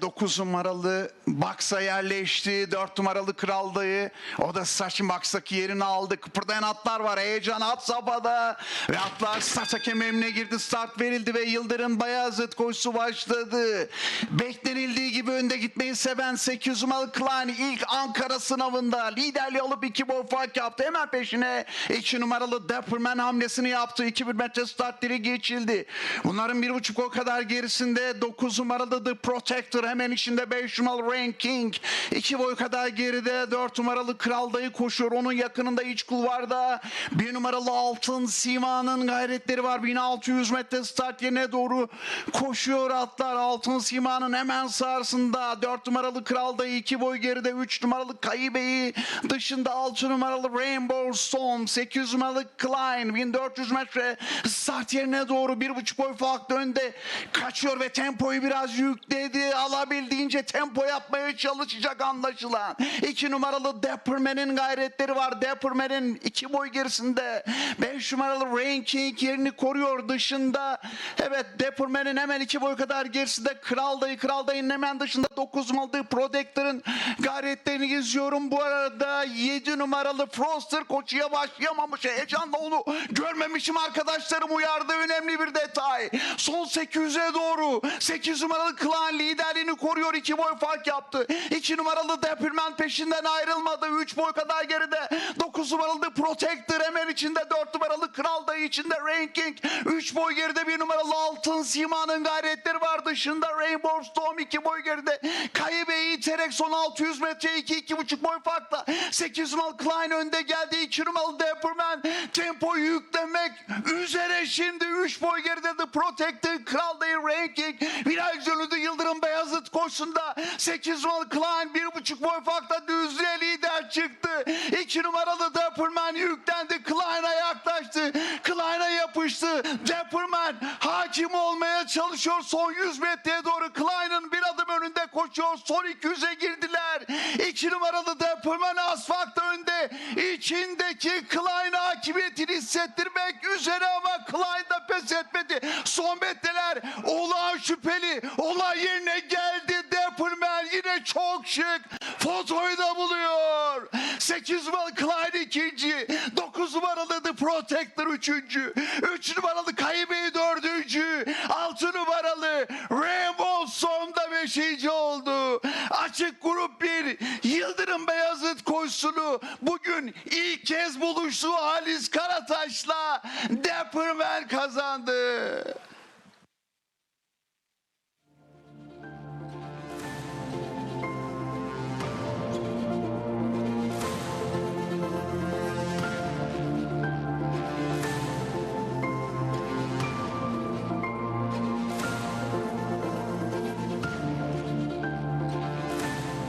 9 numaralı Baksa yerleşti. 4 numaralı Kral Dayı. O da saçın Baksa'ki yerini aldı. Kıpırdayan atlar var. Heyecan at safhada. Ve atlar start hakem girdi. Start verildi ve Yıldırım Bayazıt koşusu başladı. Beklenildiği gibi önde gitmeyi seven 8 numaralı Klein ilk Ankara sınavında liderliği alıp 2 boy fark yaptı. Hemen peşine 2 numaralı Dapperman hamlesini yaptı. 2-1 metre start diri geçildi. Bunların 1,5 o kadar gerisinde 9 numaralı The Protector hemen içinde 5 numaralı Ranking. 2 boy kadar geride 4 numaralı Kral Dayı koşuyor. Onun yakınında iç kulvarda 1 numaralı Altın Sima'nın gayretleri var. 1600 metre start yerine doğru koşuyor atlar. Altın Sima'nın hemen sağrısında 4 numaralı Kral Dayı 2 boy geride 3 numaralı Kayıbeyi dışında 6 numaralı Rainbow Storm 800 numaralı Klein 1400 metre start yerine doğru 1,5 boy farklı önde kaçıyor ve tempoyu biraz yükledi. Alabildiğince tempo yapmaya çalışacak anlaşılan. 2 numaralı Dapperman'in gayretleri var. Dapperman'in 2 boy gerisinde 5 numaralı Rain King yerini koruyor dışında. Evet Dapperman'in hemen 2 boy kadar gerisinde Kral Dayı. Kral Dayı'nın hemen dışında 9 numaralı Protector'ın gayretlerini izliyorum. Bu arada 7 numaralı Froster koçuya başlayamamış. Heyecanla onu görmemişim arkadaşlarım uyardı. Önemli bir detay. Son 800'e doğru 8 numaralı Klein liderliğini koruyor. 2 boy fark yaptı. 2 numaralı Dapperman peşinden ayrılmadı. 3 boy kadar geride. 9 numaralı Protector hemen içinde. 4 numaralı Kral Dayı içinde Ranking. 3 boy geride 1 numaralı Altın Sima'nın gayretleri var. Dışında Rainbow Storm 2 boy geride. Kayıbeyi iterek son 600 metre 2-2,5 boy farkla. 8 numaralı Klein önde geldi. 2 numaralı Dapperman tempoyu yüklemek üzere şimdi 3 boy geride The Protector Kral Dayı Ranking. Viraj dönüldü Yıldırım Beyazıt koşusunda 8 numaralı Klein 1,5 boy farkla düzlüğe lider çıktı. 2 numaralı Dapperman yüklendi. Klein'a yaklaştı. Klein'a yapıştı. Dapperman hakim olmaya çalışıyor. Son 100 metreye doğru Klein'ın bir adım önünde koşuyor. Son 200'e girdiler. 2 numaralı Dapperman asfaltta önde. İçindeki Klein hakimiyetini hissettirmek üzere ama Klein da pes etmedi. Son metreler olağan şüpheli. Olay yerine geldi. Dapperman yine çok şık. Fotoyu da buluyor. 8 numaralı Klein ikinci. 9 numaralı The Protector üçüncü. 3 numaralı Kayıbeyi dördüncü. 6 numaralı Rainbow Storm da beşinci oldu. Açık grup bir Yıldırım Beyazıt koşusunu bugün ilk kez buluştu Halis Karataş'la Dapperman kazandı.